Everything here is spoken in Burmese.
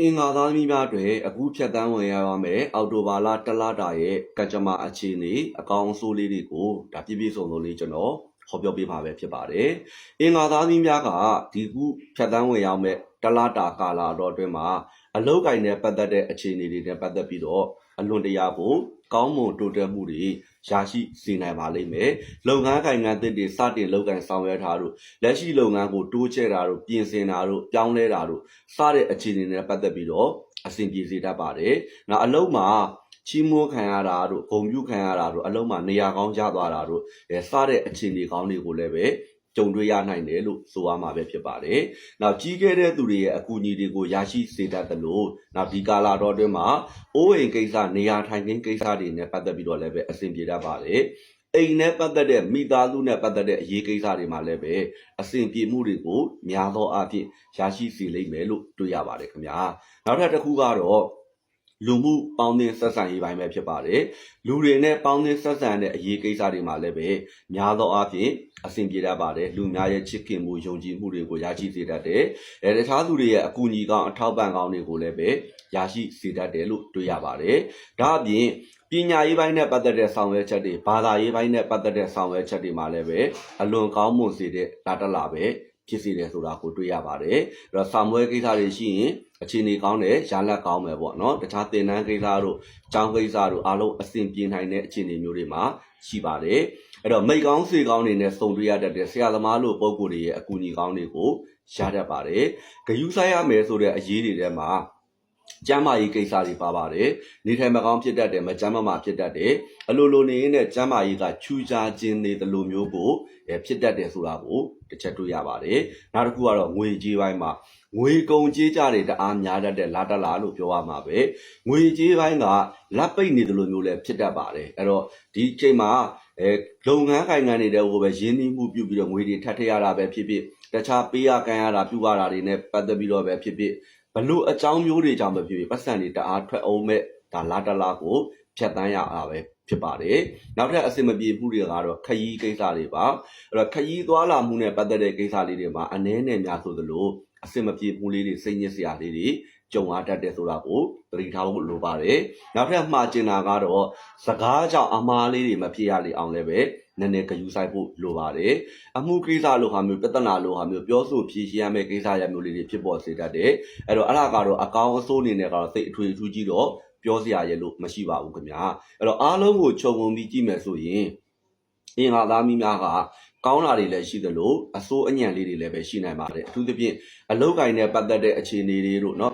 အင်္ဂါသားသမီးများတွေအခုဖြတ်တန်းဝင်ရပါမယ်အော်တိုဘာလတလတာရဲ့ကံကြမ္မာအခြေအနေအကောင်အဆိုးလေးတွေကိုဒါပြည့်ပြည့်စုံစုံလေးကျွန်တော်ဟောပြောပေးမှာပဲဖြစ်ပါတယ်။အင်္ဂါသားသမီးများကဒီခုဖြတ်တန်းဝင်ရောက်မဲ့တလတာကာလာတော့အတွင်းမှာအလုတ်ကင်နဲ့ပတ်သက်တဲ့အခြေအနေတွေနဲ့ပတ်သက်ပြီးတော့ အလွန်တရာကိုကောင်းမွန်တိုးတက်မှုတွေရရှိစေနိုင်ပါလိမ့်မယ်။လုပ်ငန်းကိုင်ငန်းသစ်တွေစတင်လုပ်ကိုင်ဆောင်ရွက်ထားတို့လက်ရှိလုပ်ငန်းကိုတိုးချဲ့တာတို့ပြင်ဆင်တာတို့ပြောင်းလဲတာတို့စတဲ့အခြေအနေတွေနဲ့ပတ်သက်ပြီးတော့အဆင်ပြေစေတတ်ပါတယ်။နောက်အလုံးမှာချီးမွမ်းခံရတာတို့ဂုဏ်ပြုခံရတာတို့အလုံးမှာနေရာကောင်းရသွားတာတို့အဲစတဲ့အခြေအနေကောင်းတွေကိုလည်းပဲ ကြုံတွေ့ရနိုင်တယ်လို့ဆိုရမှာပဲဖြစ်ပါတယ်။နောက်ကြီးခဲ့တဲ့သူတွေရဲ့အကူအညီတွေကိုရရှိစေတတ်တယ်လို့နောက်ဒီကာလာတော့အတွင်းမှာအိုးအိမ်ကိစ္စနေရာထိုင်ခင်းကိစ္စတွေနဲ့ပတ်သက်ပြီးတော့လည်းပဲအဆင်ပြေတတ်ပါတယ်။အိမ်နဲ့ပတ်သက်တဲ့မိသားစုနဲ့ပတ်သက်တဲ့အရေးကိစ္စတွေမှာလည်းပဲအဆင်ပြေမှုတွေကိုများသောအားဖြင့်ရရှိစေလိမ့်မယ်လို့တွေ့ရပါတယ်ခင်ဗျာ။နောက်ထပ်တစ်ခုကတော့ လူမှုပေါင်းသင်းဆက်ဆံရေးပိုင်းပဲဖြစ်ပါတယ်။လူတွေနဲ့ပေါင်းသင်းဆက်ဆံတဲ့အရေးကိစ္စတွေမှာလည်းပဲများသောအားဖြင့်အဆင်ပြေတတ်ပါတယ်။လူများရဲ့ချစ်ခင်မှုယုံကြည်မှုတွေကိုရရှိစေတတ်တယ်။အဲတခြားသူတွေရဲ့အကူအညီကောင်းအထောက်ပံ့ကောင်းတွေကိုလည်းပဲရရှိစေတတ်တယ်လို့တွေ့ရပါတယ်။ဒါအပြင်ပညာရေးပိုင်းနဲ့ပတ်သက်တဲ့ဆောင်ရွက်ချက်တွေဘာသာရေးပိုင်းနဲ့ပတ်သက်တဲ့ဆောင်ရွက်ချက်တွေမှာလည်းပဲအလွန်ကောင်းမွန်စေတဲ့လာတလာပဲ ဖြစ်စေတယ်ဆိုတာကိုတွေ့ရပါတယ်။အဲ့တော့ဆောင်ရွက်ကိစ္စတွေရှိရင်အခြေအနေကောင်းတယ်ရလတ်ကောင်းမယ်ပေါ့နော်။တခြားသင်တန်းကိစ္စတို့ကျောင်းကိစ္စတို့အားလုံးအဆင်ပြေနိုင်တဲ့အခြေအနေမျိုးတွေမှာရှိပါတယ်။အဲ့တော့မိတ်ကောင်းစေကောင်းတွေနဲ့စုံတွေ့ရတတ်တဲ့ဆရာသမားလို့ပုံကိုယ်တွေရဲ့အကူအညီကောင်းတွေကိုရတတ်ပါတယ်။ဂယုဆိုင်ရမယ်ဆိုတဲ့အရေးတွေထဲမှာ ကျမ်းမာရေးကိစ္စတွေပါပါတယ်။နေထိုင်မကောင်းဖြစ်တတ်တယ်မကျမ်းမမာဖြစ်တတ်တယ်။အလိုလိုနေရင်းနဲ့ကျမ်းမာရေးကချူချာခြင်းနေတယ်လို့မျိုးကိုအဲဖြစ်တတ်တယ်ဆိုတာကိုတစ်ချက်တွေ့ရပါတယ်။နောက်တစ်ခုကတော့ငွေကြေးပိုင်းမှာငွေကုန်ကြေးကြတွေတအားများတတ်တဲ့လာတလာလို့ပြောရမှာပဲ။ငွေကြေးပိုင်းကလက်ပိတ်နေတယ်လို့မျိုးလည်းဖြစ်တတ်ပါတယ်။အဲ့တော့ဒီချိန်မှာအဲလုပ်ငန်းကိုင်ငန်းနေတဲ့ဟိုပဲရင်းနှီးမှုပြုပြီးတော့ငွေတွေထပ်ထည့်ရတာပဲဖြစ်ဖြစ်တခြားပေးရကန်ရတာပြုရတာတွေနဲ့ပတ်သက်ပြီးတော့ပဲဖြစ်ဖြစ် ဘလို့အကြောင်းမျိုးတွေကြောင့်ပဲဖြစ်ဖြစ်ပတ်စံတွေတအားထွက်အောင်မဲ့ဒါလာတလာကိုဖြတ်တန်းရတာပဲဖြစ်ပါတယ်နောက်ထပ်အစင်မပြေမှုတွေကတော့ခရီးကိစ္စတွေပါအဲ့တော့ခရီးသွားလာမှုနဲ့ပတ်သက်တဲ့ကိစ္စလေးတွေမှာအနည်းနဲ့များဆိုသလိုအစင်မပြေမှုလေးတွေစိတ်ညစ်စရာလေးတွေကြုံရတတ်တယ်ဆိုတာကိုသတိထားဖို့လိုပါတယ်နောက်ထပ်မှားကျင်တာကတော့စကားကြောင့်အမားလေးတွေမဖြစ်ရလေအောင်လည်းပဲ နည်းနည်းဂယူဆိုင်ဖို့လိုပါတယ်အမှုကိစ္စလိုဟာမျိုးပြဿနာလိုဟာမျိုးပြောဆိုဖြေရှင်းရမယ့်ကိစ္စရမျိုးလေးတွေဖြစ်ပေါ်စေတတ်တယ်အဲ့တော့အဲ့ဒါကတော့အကောင်အဆိုးအနေနဲ့ကတော့စိတ်အထွေအထူးကြီးတော့ပြောစရာရဲ့လို့မရှိပါဘူးခင်ဗျာအဲ့တော့အားလုံးကိုခြုံငုံပြီးကြည့်မယ်ဆိုရင်အင်္ဂါသားမိများကကောင်းတာတွေလည်းရှိသလိုအစိုးအညံလေးတွေလည်းပဲရှိနိုင်ပါတယ်အထူးသဖြင့်အလုတ်ကင်နဲ့ပတ်သက်တဲ့အခြေအနေတွေတို့เนาะ